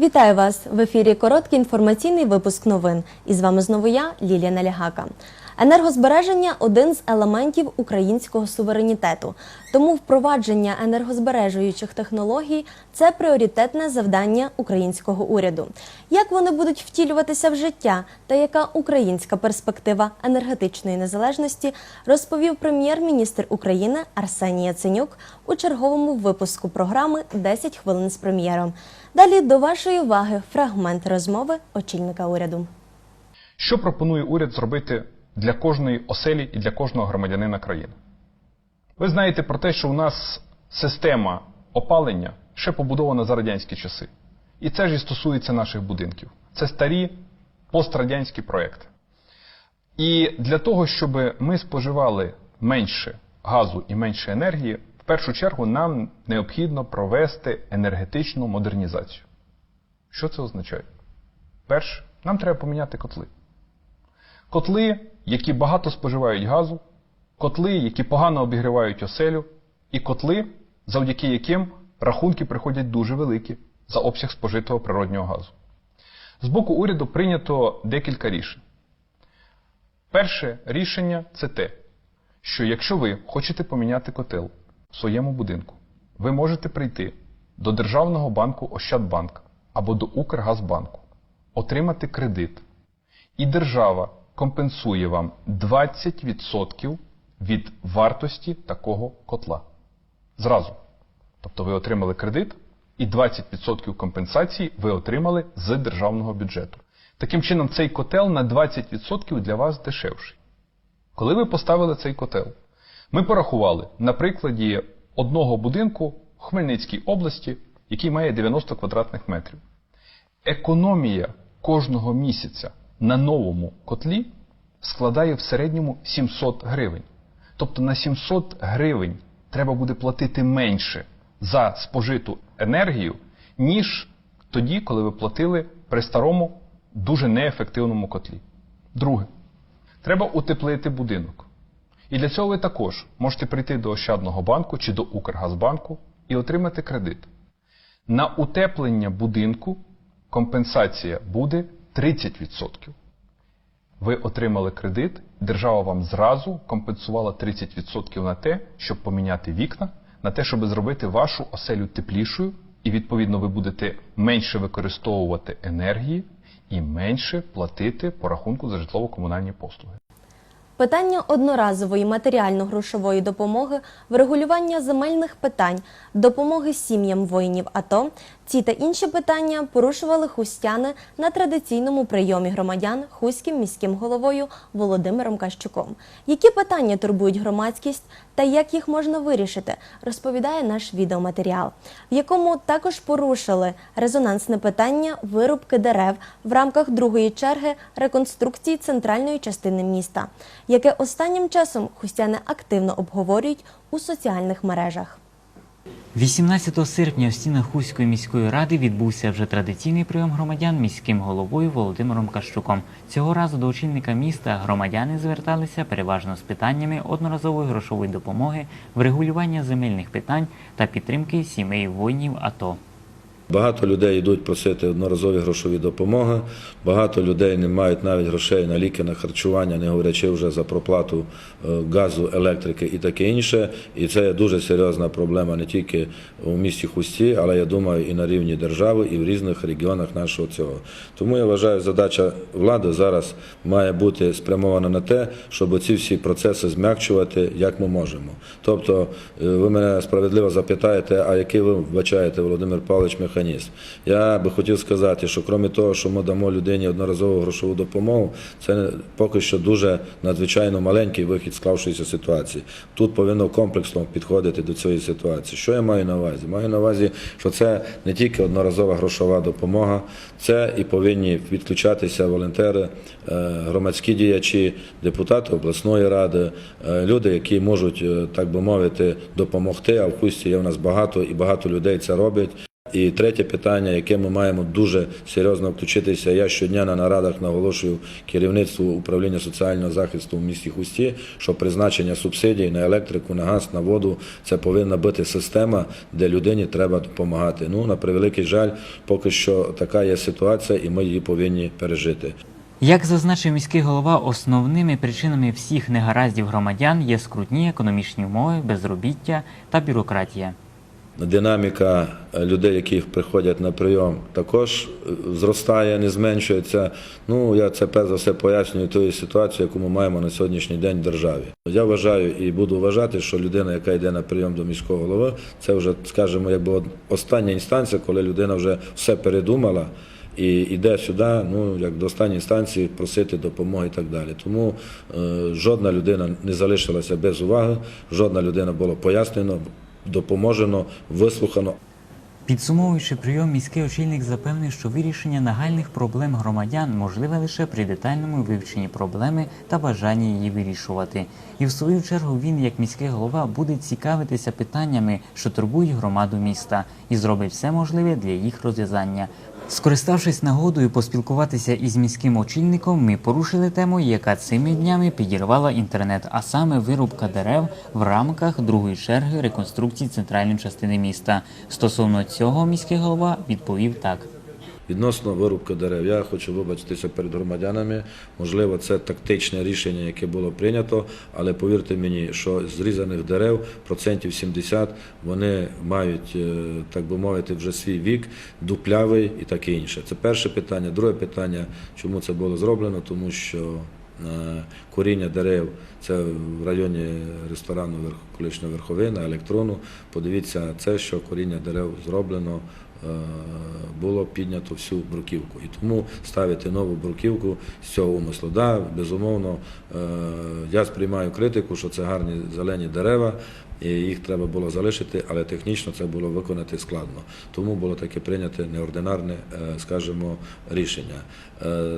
Вітаю вас в ефірі. Короткий інформаційний випуск новин. І з вами знову я, Лілія Налягака. Енергозбереження один з елементів українського суверенітету. Тому впровадження енергозбережуючих технологій це пріоритетне завдання українського уряду. Як вони будуть втілюватися в життя та яка українська перспектива енергетичної незалежності, розповів прем'єр-міністр України Арсеній Яценюк у черговому випуску програми «10 хвилин з прем'єром. Далі до вашої уваги фрагмент розмови очільника уряду. Що пропонує уряд зробити для кожної оселі і для кожного громадянина країни? Ви знаєте про те, що у нас система опалення ще побудована за радянські часи. І це ж і стосується наших будинків. Це старі пострадянські проекти. І для того, щоб ми споживали менше газу і менше енергії, першу чергу нам необхідно провести енергетичну модернізацію. Що це означає? Перше, нам треба поміняти котли. Котли, які багато споживають газу, котли, які погано обігрівають оселю, і котли, завдяки яким рахунки приходять дуже великі за обсяг спожитого природнього газу. З боку уряду прийнято декілька рішень. Перше рішення це те, що якщо ви хочете поміняти котел своєму будинку, ви можете прийти до Державного банку Ощадбанк або до Укргазбанку, отримати кредит, і держава компенсує вам 20% від вартості такого котла. Зразу. Тобто ви отримали кредит, і 20% компенсації ви отримали з державного бюджету. Таким чином, цей котел на 20% для вас дешевший. Коли ви поставили цей котел, ми порахували на прикладі одного будинку в Хмельницькій області, який має 90 квадратних метрів. Економія кожного місяця на новому котлі складає в середньому 700 гривень. Тобто на 700 гривень треба буде платити менше за спожиту енергію, ніж тоді, коли ви платили при старому дуже неефективному котлі. Друге, треба утеплити будинок. І для цього ви також можете прийти до Ощадного банку чи до Укргазбанку і отримати кредит. На утеплення будинку компенсація буде 30%. Ви отримали кредит, держава вам зразу компенсувала 30% на те, щоб поміняти вікна, на те, щоб зробити вашу оселю теплішою, і відповідно ви будете менше використовувати енергії і менше платити по рахунку за житлово-комунальні послуги. Питання одноразової матеріально-грошової допомоги, врегулювання земельних питань, допомоги сім'ям воїнів АТО. Ці та інші питання порушували хустяни на традиційному прийомі громадян хуським міським головою Володимиром Кащуком. Які питання турбують громадськість та як їх можна вирішити, розповідає наш відеоматеріал, в якому також порушили резонансне питання вирубки дерев в рамках другої черги реконструкції центральної частини міста, яке останнім часом хустяни активно обговорюють у соціальних мережах. 18 серпня в стінах Хуської міської ради відбувся вже традиційний прийом громадян міським головою Володимиром Кащуком. Цього разу до очільника міста громадяни зверталися переважно з питаннями одноразової грошової допомоги, врегулювання земельних питань та підтримки сімей воїнів АТО. Багато людей йдуть просити одноразові грошові допомоги. Багато людей не мають навіть грошей на ліки, на харчування, не говорячи вже за проплату е, газу, електрики і таке інше. І це є дуже серйозна проблема не тільки у місті Хусті, але я думаю, і на рівні держави, і в різних регіонах нашого цього. Тому я вважаю, задача влади зараз має бути спрямована на те, щоб ці всі процеси змягчувати, як ми можемо. Тобто, е, ви мене справедливо запитаєте, а який ви вбачаєте, Володимир Павлович, механізм? Я би хотів сказати, що крім того, що ми дамо людині одноразову грошову допомогу, це поки що дуже надзвичайно маленький вихід склавшоїся ситуації. Тут повинно комплексно підходити до цієї ситуації. Що я маю на увазі? Маю на увазі, що це не тільки одноразова грошова допомога, це і повинні відключатися волонтери, е, громадські діячі, депутати обласної ради, е, люди, які можуть, е, так би мовити, допомогти. А в Хусті є в нас багато і багато людей це роблять. І третє питання, яке ми маємо дуже серйозно включитися. Я щодня на нарадах наголошую керівництву управління соціального захисту в місті Хусті, що призначення субсидій на електрику, на газ, на воду це повинна бути система, де людині треба допомагати. Ну на превеликий жаль, поки що така є ситуація, і ми її повинні пережити. Як зазначив міський голова, основними причинами всіх негараздів громадян є скрутні економічні умови, безробіття та бюрократія. Динаміка людей, які приходять на прийом, також е, зростає, не зменшується. Ну я це перш за все пояснюю тою ситуацією, яку ми маємо на сьогоднішній день в державі. Я вважаю і буду вважати, що людина, яка йде на прийом до міського голови, це вже, скажімо, якби остання інстанція, коли людина вже все передумала. І йде сюди, ну як до останньої інстанції просити допомоги і так далі. Тому е, жодна людина не залишилася без уваги, жодна людина було пояснено, допоможено, вислухано. Підсумовуючи прийом, міський очільник запевнив, що вирішення нагальних проблем громадян можливе лише при детальному вивченні проблеми та бажанні її вирішувати. І в свою чергу він, як міський голова, буде цікавитися питаннями, що турбують громаду міста, і зробить все можливе для їх розв'язання. Скориставшись нагодою поспілкуватися із міським очільником, ми порушили тему, яка цими днями підірвала інтернет, а саме вирубка дерев в рамках другої черги реконструкції центральної частини міста. Стосовно цього міський голова відповів так. Відносно вирубки дерев, я хочу вибачитися перед громадянами. Можливо, це тактичне рішення, яке було прийнято, але повірте мені, що зрізаних дерев процентів 70 вони мають, е, так би мовити, вже свій вік, дуплявий і таке інше. Це перше питання. Друге питання, чому це було зроблено, тому що е, коріння дерев це в районі ресторану «Верх- колишня верховина, електрону. Подивіться, це що коріння дерев зроблено було піднято всю бруківку. І тому ставити нову бруківку з цього умислу. Да, безумовно, е, я сприймаю критику, що це гарні зелені дерева, і їх треба було залишити, але технічно це було виконати складно. Тому було таке прийняте неординарне, скажімо, рішення.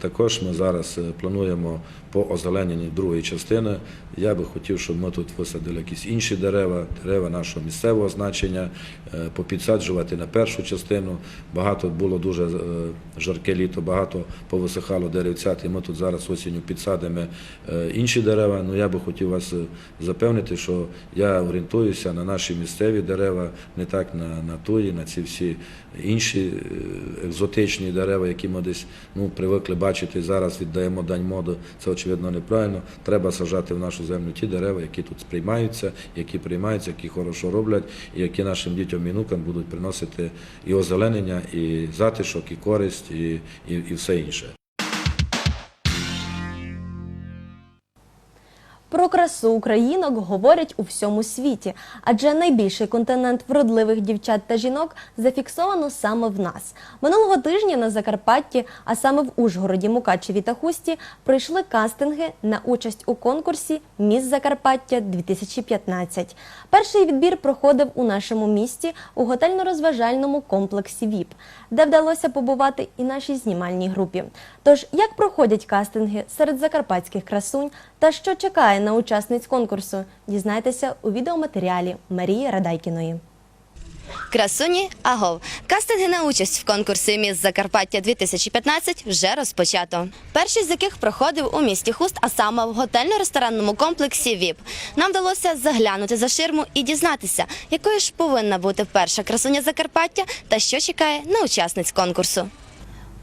Також ми зараз плануємо по озелененні другої частини. Я би хотів, щоб ми тут висадили якісь інші дерева, дерева нашого місцевого значення, попідсаджувати на першу частину. Багато було дуже жарке літо, багато повисихало деревцят, і ми тут зараз осінню підсадимо інші дерева. Ну я би хотів вас запевнити, що я орієнтуюся на наші місцеві дерева, не так на, туї, на ці всі інші е, екзотичні дерева, які ми десь ну, привикли бачити. Зараз віддаємо дань моду. Це очевидно неправильно. Треба сажати в нашу землю ті дерева, які тут сприймаються, які приймаються, які хорошо роблять, і які нашим дітям і внукам будуть приносити і озеленення, і затишок, і користь, і, і, і все інше. Про красу українок говорять у всьому світі, адже найбільший континент вродливих дівчат та жінок зафіксовано саме в нас. Минулого тижня на Закарпатті, а саме в Ужгороді, Мукачеві та Хусті, пройшли кастинги на участь у конкурсі Міс Закарпаття 2015. Перший відбір проходив у нашому місті у готельно-розважальному комплексі ВІП, де вдалося побувати і нашій знімальній групі. Тож, як проходять кастинги серед закарпатських красунь та що чекає на учасниць конкурсу, дізнайтеся у відеоматеріалі Марії Радайкіної. Красуні Агов. Кастинги на участь в конкурсі Міс Закарпаття 2015 вже розпочато. Перший з яких проходив у місті Хуст, а саме в готельно-ресторанному комплексі ВІП. Нам вдалося заглянути за ширму і дізнатися, якою ж повинна бути перша красуня Закарпаття та що чекає на учасниць конкурсу.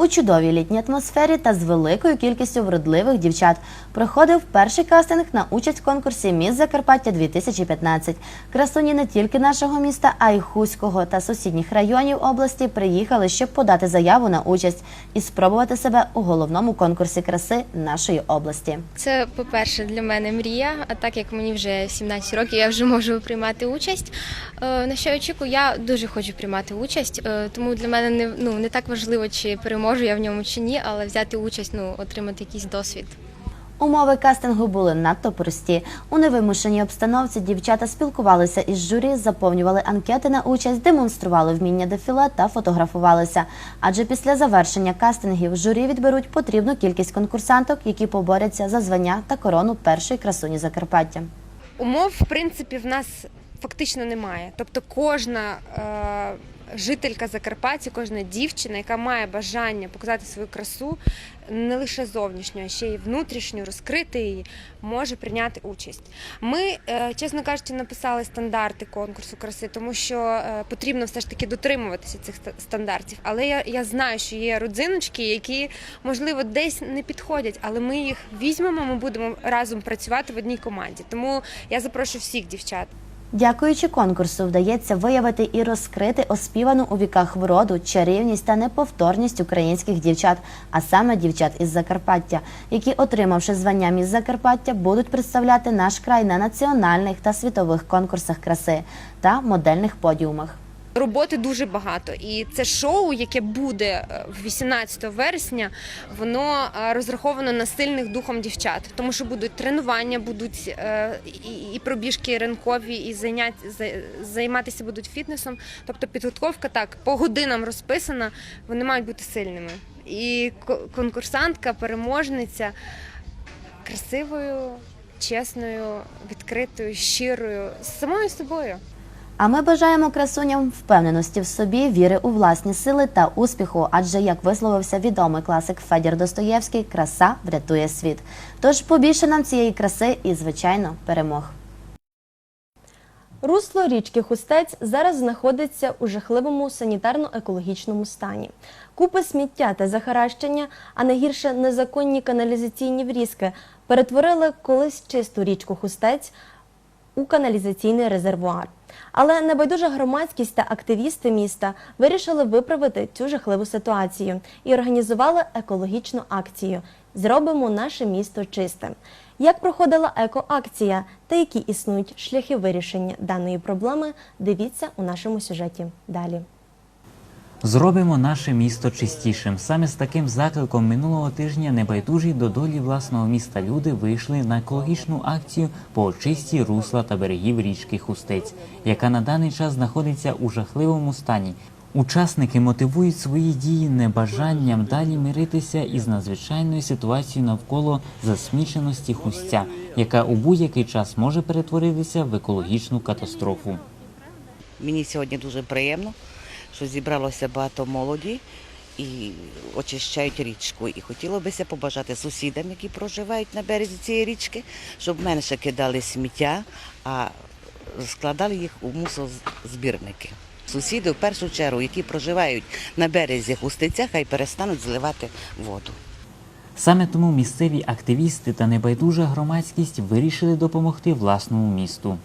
У чудовій літній атмосфері та з великою кількістю вродливих дівчат проходив перший кастинг на участь в конкурсі Міс Закарпаття 2015. Красуні не тільки нашого міста, а й Хуського та сусідніх районів області приїхали, щоб подати заяву на участь і спробувати себе у головному конкурсі краси нашої області. Це, по-перше, для мене мрія. А так як мені вже 17 років, я вже можу приймати участь. Е, На що я очікую, я дуже хочу приймати участь, е, тому для мене не ну не так важливо, чи переможу я в ньому чи ні, але взяти участь, ну отримати якийсь досвід. Умови кастингу були надто прості. У невимушеній обстановці дівчата спілкувалися із журі, заповнювали анкети на участь, демонстрували вміння дефіле та фотографувалися. Адже після завершення кастингів журі відберуть потрібну кількість конкурсанток, які поборються за звання та корону першої красуні Закарпаття. Умов, в принципі, в нас фактично немає. Тобто кожна е, жителька Закарпаття, кожна дівчина, яка має бажання показати свою красу, не лише зовнішню, а ще й внутрішню, розкрити її, може прийняти участь. Ми, е, чесно кажучи, написали стандарти конкурсу краси, тому що е, потрібно все ж таки дотримуватися цих стандартів. Але я, я знаю, що є родзиночки, які можливо десь не підходять, але ми їх візьмемо. Ми будемо разом працювати в одній команді. Тому я запрошую всіх дівчат. Дякуючи конкурсу, вдається виявити і розкрити оспівану у віках вроду, чарівність та неповторність українських дівчат, а саме дівчат із Закарпаття, які, отримавши звання міс Закарпаття, будуть представляти наш край на національних та світових конкурсах краси та модельних подіумах. Роботи дуже багато, і це шоу, яке буде е, 18 вересня, воно е, розраховано на сильних духом дівчат, тому що будуть тренування, будуть е, і, пробіжки ринкові, і зайнять, займатися будуть фітнесом. Тобто підготовка так по годинам розписана, вони мають бути сильними. І конкурсантка, переможниця красивою, чесною, відкритою, щирою, самою собою. А ми бажаємо красуням впевненості в собі, віри у власні сили та успіху. Адже як висловився відомий класик Федір Достоєвський, краса врятує світ. Тож побільше нам цієї краси і, звичайно, перемог. Русло річки Хустець зараз знаходиться у жахливому санітарно-екологічному стані. Купи сміття та захаращення, а не гірше незаконні каналізаційні врізки, перетворили колись чисту річку Хустець у каналізаційний резервуар. Але небайдужа громадськість та активісти міста вирішили виправити цю жахливу ситуацію і організували екологічну акцію Зробимо наше місто чистим. Як проходила екоакція та які існують шляхи вирішення даної проблеми, дивіться у нашому сюжеті далі. Зробимо наше місто чистішим. Саме з таким закликом минулого тижня небайдужі до долі власного міста люди вийшли на екологічну акцію по очисті русла та берегів річки Хустець, яка на даний час знаходиться у жахливому стані. Учасники мотивують свої дії небажанням далі миритися із надзвичайною ситуацією навколо засміченості хустя, яка у будь-який час може перетворитися в екологічну катастрофу. Мені сьогодні дуже приємно, що зібралося багато молоді і очищають річку. І хотіло бися побажати сусідам, які проживають на березі цієї річки, щоб менше кидали сміття, а складали їх у мусозбірники. Сусіди, в першу чергу, які проживають на березі Хустиця, хай перестануть зливати воду. Саме тому місцеві активісти та небайдужа громадськість вирішили допомогти власному місту.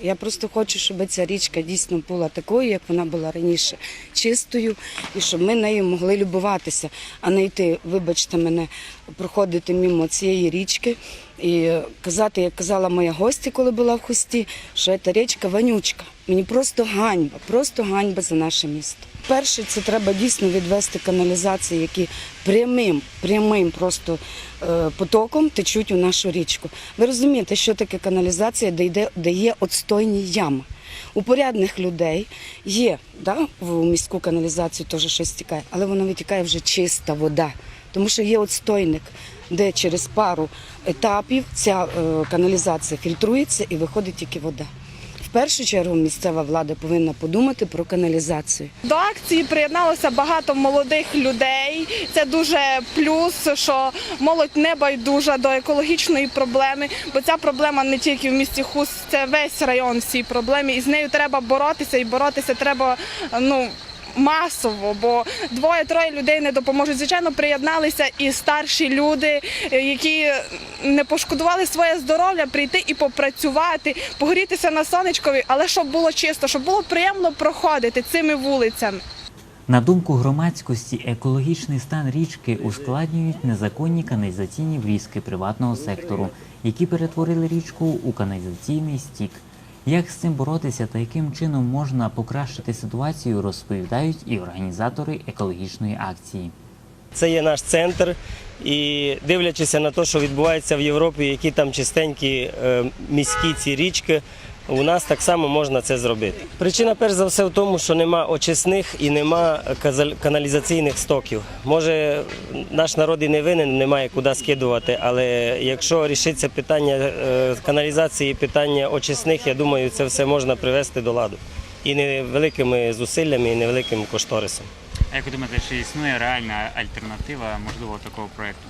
Я просто хочу, щоб ця річка дійсно була такою, як вона була раніше, чистою, і щоб ми нею могли любуватися, а не йти, вибачте мене, проходити мимо цієї річки і казати, як казала моя гостя, коли була в хості, що ця річка вонючка. Мені просто ганьба, просто ганьба за наше місто. Перше, це треба дійсно відвести каналізації, які прямим, прямим просто е, потоком течуть у нашу річку. Ви розумієте, що таке каналізація, де йде, де є отстойні ями. У порядних людей є да, в міську каналізацію теж щось тікає, але воно витікає вже чиста вода, тому що є отстойник, де через пару етапів ця е, каналізація фільтрується і виходить тільки вода. Першу чергу місцева влада повинна подумати про каналізацію. До акції приєдналося багато молодих людей. Це дуже плюс, що молодь не байдужа до екологічної проблеми, бо ця проблема не тільки в місті Хуст, це весь район всій проблемі, і з нею треба боротися, і боротися треба ну. Масово, бо двоє-троє людей не допоможуть. Звичайно, приєдналися і старші люди, е, які не пошкодували своє здоров'я, прийти і попрацювати, погрітися на сонечкові, але щоб було чисто, щоб було приємно проходити цими вулицями. На думку громадськості, екологічний стан річки ускладнюють незаконні каналізаційні врізки приватного сектору, які перетворили річку у каналізаційний стік. Як з цим боротися та яким чином можна покращити ситуацію, розповідають і організатори екологічної акції. Це є наш центр, і дивлячись на те, що відбувається в Європі, які там чистенькі е, міські ці річки, у нас так само можна це зробити. Причина, перш за все, в тому, що нема очисних і нема каналізаційних стоків. Може, наш народ і не винен, немає куди скидувати, але якщо рішиться питання е, каналізації, питання очисних, я думаю, це все можна привести до ладу. і невеликими зусиллями, і невеликим кошторисом. А як ви думаєте, чи існує реальна альтернатива можливо такого проекту?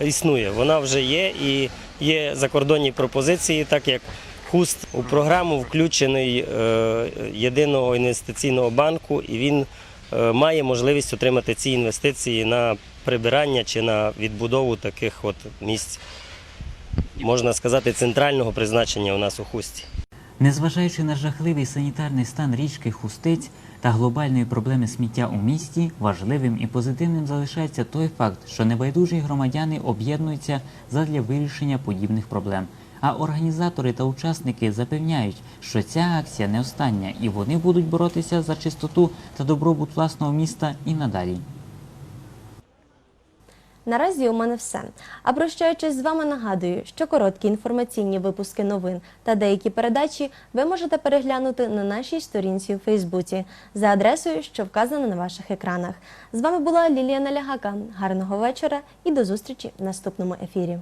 Існує, вона вже є і є закордонні пропозиції, так як хуст у програму включений е, єдиного інвестиційного банку, і він е, має можливість отримати ці інвестиції на прибирання чи на відбудову таких от місць, можна сказати, центрального призначення у нас у хусті. Незважаючи на жахливий санітарний стан річки Хустиць та глобальної проблеми сміття у місті, важливим і позитивним залишається той факт, що небайдужі громадяни об'єднуються задля вирішення подібних проблем. А організатори та учасники запевняють, що ця акція не остання, і вони будуть боротися за чистоту та добробут власного міста і надалі. Наразі у мене все. А прощаючись з вами, нагадую, що короткі інформаційні випуски новин та деякі передачі ви можете переглянути на нашій сторінці у Фейсбуці за адресою, що вказана на ваших екранах. З вами була Лілія Налягака. Гарного вечора і до зустрічі в наступному ефірі.